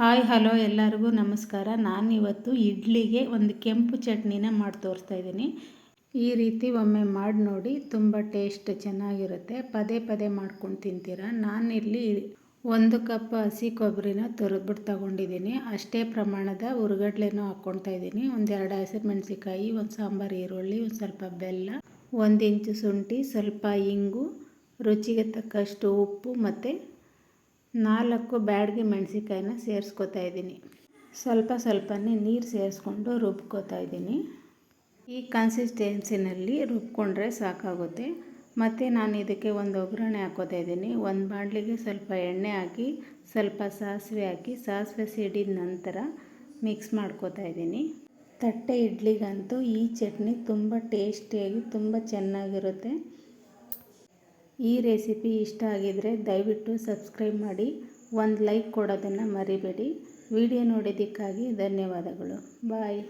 Hi, hello ಎಲ್ಲರಿಗೂ ನಮಸ್ಕಾರ. ನಾನು ಇವತ್ತು ಇಡ್ಲಿಗೆ ಒಂದು ಕೆಂಪು ಚಟ್ನಿನ ಮಾಡಿ ತೋರಿಸ್ತಾ ಇದ್ದೀನಿ. ಈ ರೀತಿ ಒಮ್ಮೆ ಮಾಡಿ ನೋಡಿ, ತುಂಬ ಟೇಸ್ಟ್ ಚೆನ್ನಾಗಿರುತ್ತೆ. ಪದೇ ಪದೇ ಮಾಡ್ಕೊಂಡು ತಿಂತೀರಾ? ನಾನಿಲ್ಲಿ ಒಂದು ಕಪ್ ಹಸಿ ಕೊಬ್ಬರಿನ ತುರಿದ್ಬಿಟ್ಟು ತಗೊಂಡಿದ್ದೀನಿ. ಅಷ್ಟೇ ಪ್ರಮಾಣದ ಉರುಗಡ್ಲೆನೂ ಹಾಕ್ಕೊಳ್ತಾ ಇದ್ದೀನಿ. ಒಂದೆರಡು ಹಸಿರು ಮೆಣಸಿಕಾಯಿ ಒಂದು ಸಾಂಬಾರು ಈರುಳ್ಳಿ, ಒಂದು ಸ್ವಲ್ಪ ಬೆಲ್ಲ, ಒಂದು ಇಂಚು ಶುಂಠಿ, ಸ್ವಲ್ಪ ಇಂಗು, ರುಚಿಗೆ ತಕ್ಕಷ್ಟು ಉಪ್ಪು ಮತ್ತು ನಾಲ್ಕು ಬ್ಯಾಡ್ಗೆ ಮೆಣಸಿಕಾಯಿನ ಸೇರಿಸ್ಕೊತಾ ಇದ್ದೀನಿ. ಸ್ವಲ್ಪ ಸ್ವಲ್ಪನೇ ನೀರು ಸೇರಿಸ್ಕೊಂಡು ರುಬ್ಕೋತಾ ಇದ್ದೀನಿ. ಈ ಕನ್ಸಿಸ್ಟೆನ್ಸಿನಲ್ಲಿ ರುಬ್ಕೊಂಡ್ರೆ ಸಾಕಾಗುತ್ತೆ. ಮತ್ತು ನಾನು ಇದಕ್ಕೆ ಒಂದು ಒಗ್ಗರಣೆ ಹಾಕೋತಾ ಇದ್ದೀನಿ. ಒಂದು ಬಾಣಲಿಗೆ ಸ್ವಲ್ಪ ಎಣ್ಣೆ ಹಾಕಿ, ಸ್ವಲ್ಪ ಸಾಸಿವೆ ಹಾಕಿ, ಸಾಸಿವೆ ಸಿಡಿದ ನಂತರ ಮಿಕ್ಸ್ ಮಾಡ್ಕೋತಾ ಇದ್ದೀನಿ. ತಟ್ಟೆ ಇಡ್ಲಿಗಂತೂ ಈ ಚಟ್ನಿ ತುಂಬ ಟೇಸ್ಟಿಯಾಗಿ ತುಂಬ ಚೆನ್ನಾಗಿರುತ್ತೆ. ಈ ರೆಸಿಪಿ ಇಷ್ಟ ಆಗಿದ್ದರೆ ದಯವಿಟ್ಟು ಸಬ್ಸ್ಕ್ರೈಬ್ ಮಾಡಿ, ಒಂದು ಲೈಕ್ ಕೊಡೋದನ್ನು ಮರಿಬೇಡಿ. ವಿಡಿಯೋ ನೋಡಿದ್ದಕ್ಕಾಗಿ ಧನ್ಯವಾದಗಳು. ಬಾಯ್.